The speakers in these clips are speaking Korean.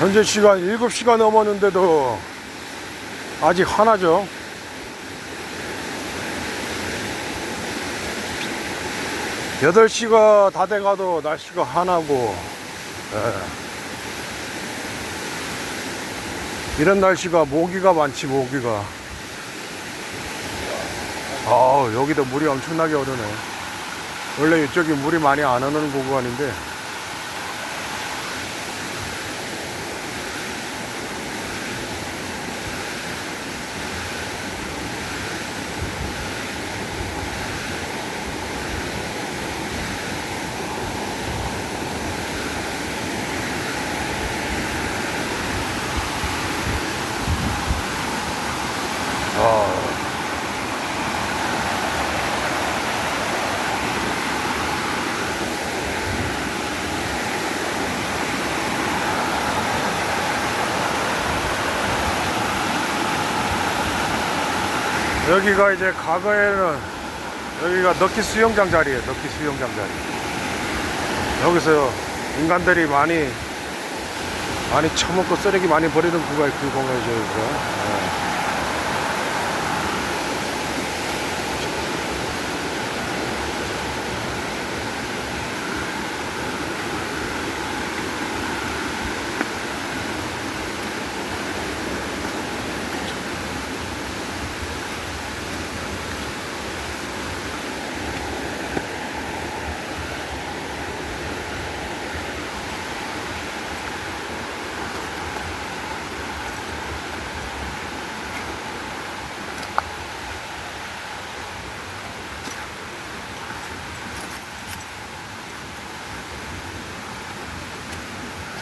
현재 시간 7시가 넘었는데도 아직 하나죠. 여덟 시가 다 돼가도 날씨가 하나고, 예. 이런 날씨가 모기가 많지, 모기가. 아 여기도 물이 엄청나게 오르네. 원래 이쪽이 물이 많이 안 오는 구간인데, 여기가 이제 과거에는 여기가 너키 수영장 자리예요. 너키 수영장 자리. 여기서 인간들이 많이 많이 처먹고 쓰레기 많이 버리는 구가 그 공간이죠. 여기가.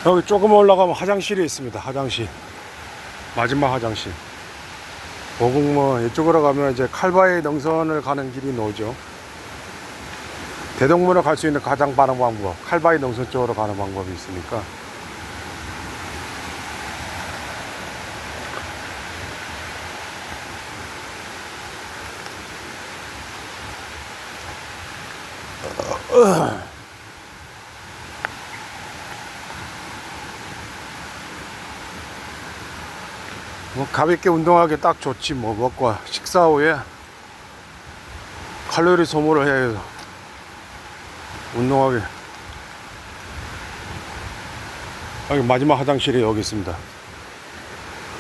여기 조금 올라가면 화장실이 있습니다. 화장실. 마지막 화장실. 고궁뭐 이쪽으로 가면 이제 칼바이 능선을 가는 길이 나오죠. 대동문을 갈 수 있는 가장 빠른 방법. 칼바이 능선 쪽으로 가는 방법이 있으니까. 뭐 가볍게 운동하기 딱 좋지 뭐 먹고 식사 후에 칼로리 소모를 해야 해서 운동하기 여기 마지막 화장실이 여기 있습니다.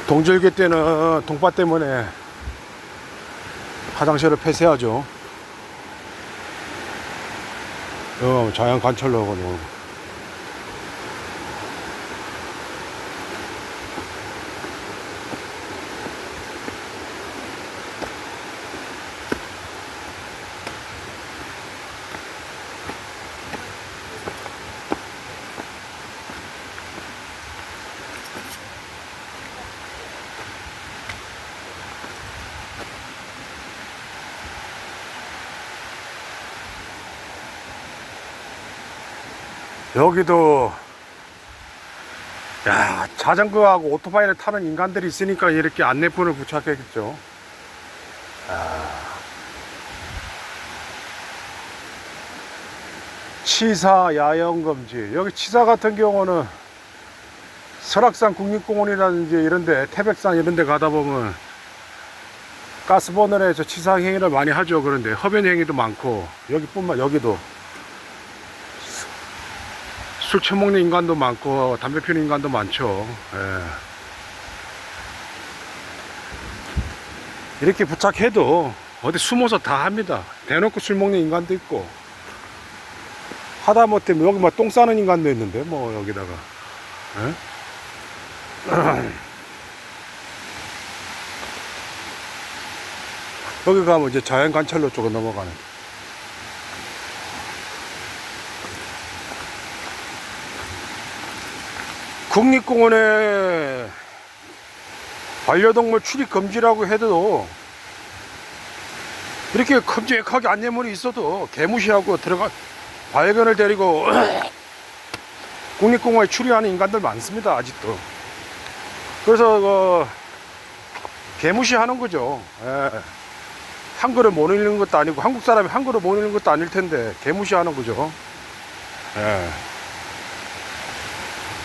동절기 때는 동파 때문에 화장실을 폐쇄하죠. 어, 자연 관찰로 놀 여기도 야 자전거하고 오토바이를 타는 인간들이 있으니까 이렇게 안내폰을 부착했겠죠. 아. 치사 야영 금지. 여기 치사 같은 경우는 설악산 국립공원이라든지 이런데 태백산 이런데 가다 보면 가스버너에 저 치사 행위를 많이 하죠. 그런데 흡연 행위도 많고 여기뿐만 여기도 술 처먹는 인간도 많고 담배 피우는 인간도 많죠. 예. 이렇게 부착해도 어디 숨어서 다 합니다. 대놓고 술 먹는 인간도 있고 하다못해 뭐 여기 막 똥 싸는 인간도 있는데 뭐 여기다가 예? 여기 가면 이제 자연 관찰로 쪽으로 넘어가는. 국립공원에 반려동물 출입 금지라고 해도 이렇게 큼직하게 안내문이 있어도 개무시하고 들어가 발견을 데리고 국립공원에 출입하는 인간들 많습니다 아직도 그래서 그 개무시하는 거죠 예. 한글을 못 읽는 것도 아니고 한국 사람이 한글을 못 읽는 것도 아닐 텐데 개무시하는 거죠 예.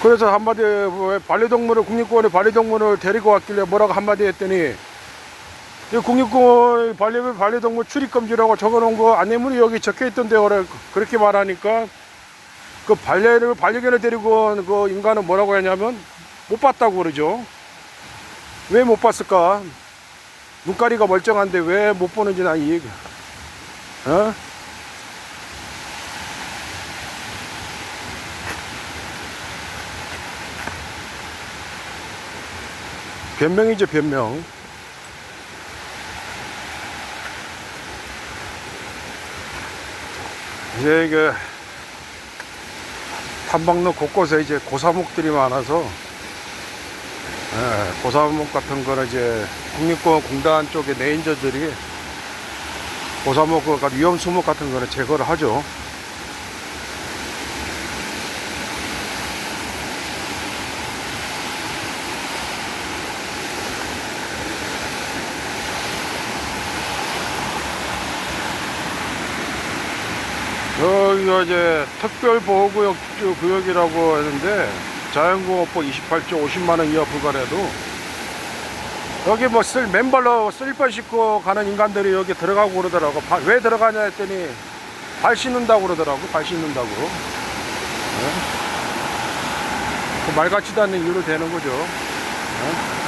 그래서 한마디 왜 반려동물을 국립공원에 반려동물을 데리고 왔길래 뭐라고 한마디 했더니 이 국립공원 반려 반려동물 출입 금지라고 적어놓은 거 안내문이 여기 적혀 있던데 그래 그렇게 말하니까 그 반려를 반려견을 데리고 온 그 인간은 뭐라고 했냐면 못 봤다고 그러죠. 왜 못 봤을까? 눈가리가 멀쩡한데 왜 못 보는지 난 이해가. 어? 변명이죠 변명. 이제 이게 탐방로 곳곳에 이제 고사목들이 많아서 예, 고사목 같은 거는 이제 국립공원 공단 쪽에 레인저들이 고사목 그 위험 수목 같은 거는 제거를 하죠. 여기가 이제 특별보호구역 주- 구역이라고 하는데 자연공업법 28조 50만원 이하 부과라도 여기 뭐 쓸 맨발로 슬리퍼 신고 가는 인간들이 여기 들어가고 그러더라고 바- 왜 들어가냐 했더니 발 씻는다고 그러더라고 발 씻는다고 네? 그 말 같지도 않는 이유로 되는 거죠 네?